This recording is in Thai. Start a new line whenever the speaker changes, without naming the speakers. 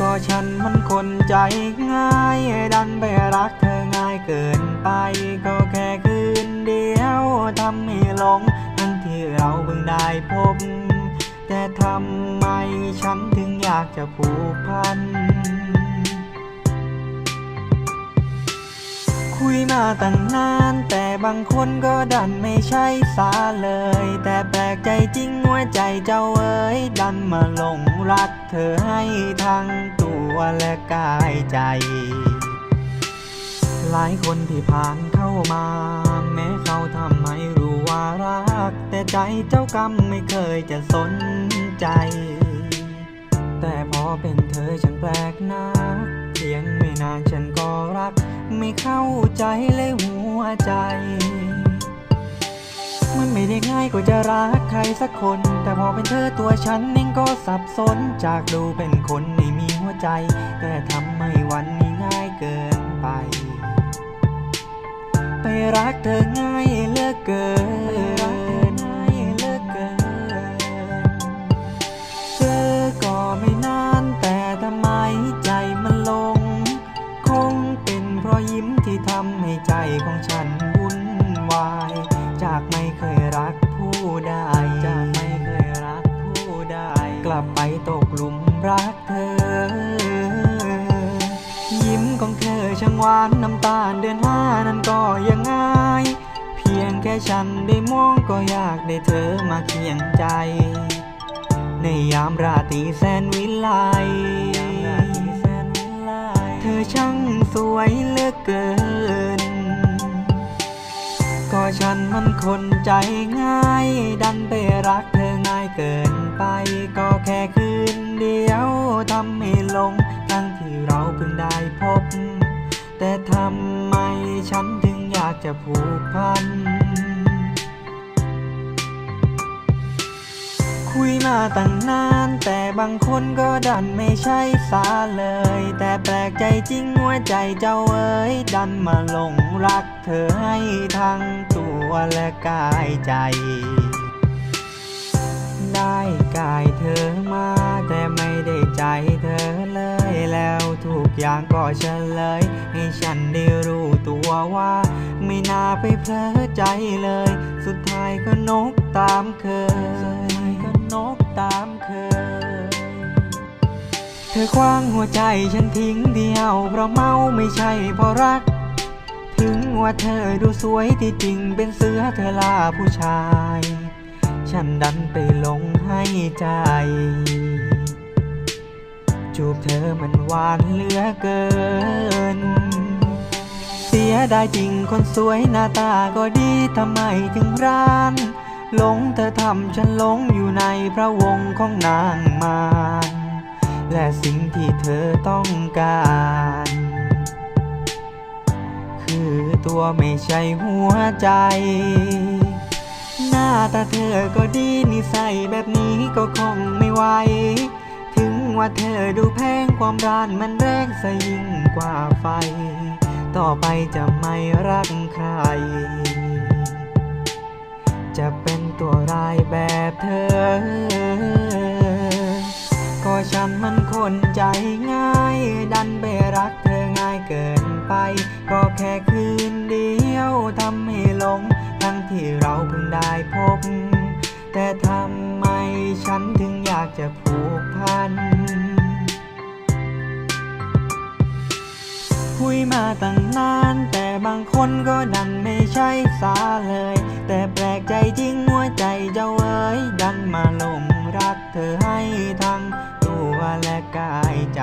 ก็ฉันมันคนใจง่าย ดันไปรักเธอง่ายเกินไป ก็แค่คืนเดียวทำให้หลง ทั้งที่เราเพิ่งได้พบ แต่ทำไมฉันถึงอยากจะผูกพัน มาตั้งนาน แต่บางคนก็ดันไม่ใช่สาเลย แต่แปลกใจจริงหัวใจเจ้าเอ๋ยดันมาหลงรักเธอให้ทั้งตัวและกายใจ หลายคนที่ผ่านเข้ามา แม้เขาทำให้รู้ว่ารัก แต่ใจเจ้ากรรมไม่เคยจะสนใจ แต่พอเป็นเธอฉันแปลกนัก ยงไม่นานฉันก็รัก ไม่เข้าใจเลยหัวใจ มันไม่ได้ง่ายกว่าจะรักใครสักคน แต่พอเป็นเธอตัวฉันเองก็สับสน จากดูเป็นคนไม่มีหัวใจ แต่ทำให้วันนี้ง่ายเกินไป ไปรักเธอง่าย ให้ใจของฉันวุ่นวาย จากไม่เคยรักผู้ใดจากไม่เคยรักผู้ใดกลับไปตกหลุมรักเธอ ยิ้มของเธอช่างหวานน้ำตาลเดือนห้านั้นก็ยังง่าย เพียงแค่ฉันได้มองก็อยากได้เธอมาเคียงใจ ในยามราตรีแสนวิไลเธอช่างสวยเหลือเกิน ก็ฉันมันคนใจง่าย ดันไปรักเธอง่ายเกินไป ก็แค่คืนเดียวทำให้ลง ทั้งที่เราเพิ่งได้พบ แต่ทำไมฉันถึงอยากจะผูกพัน คุยมาตั้งนาน แต่บางคนก็ดันไม่ใช่สาเลย แต่แปลกใจจริงหัวใจเจ้าเอ๋ยดันมาหลงรักเธอให้ทั้ง และกายใจ ได้กายเธอมาแต่ไม่ได้ใจเธอเลยแล้วทุกอย่างก็เฉลย ให้ฉันได้รู้ตัวว่า ไม่น่าไปเพลอใจเลย สุดท้ายก็นกตามเคยก็นกตามเคยเธอคว้างหัวใจฉันทิ้งเดียวเพราะเมาไม่ใช่เพราะรัก ว่าเธอดูสวยที่จริงเป็นเสือเธอล่าผู้ชาย ฉันดันไปหลงให้ใจ จูบเธอมันหวานเหลือเกิน เสียดายจริงคนสวยหน้าตาก็ดีทำไมถึงร้านหลงเธอทำฉันหลงอยู่ในพระวงศ์ของนางมารและสิ่งที่เธอต้องการ ตัวไม่ใช่หัวใจ หน้าตาเธอก็ดีนิสัยแบบนี้ก็คงไม่ไหว ถึงว่าเธอดูแพงความร้านมันแรงสยิ่งกว่าไฟ ต่อไปจะไม่รักใคร จะเป็นตัวร้ายแบบเธอก็ฉันมันคนใจง่าย ดันไปรักเธ ง่ายเกินไป ก็แค่คืนเดียวทำให้หลง ทั้งที่เราเพิ่งได้พบ แต่ทำไมฉันถึงอยากจะผูกพัน คุยมาตั้งนาน แต่บางคนก็ดันไม่ใช่สาเลย แต่แปลกใจจริงหัวใจเจ้าเอ๋ยดันมาหลงรักเธอให้ทั้งตัวและกายใจ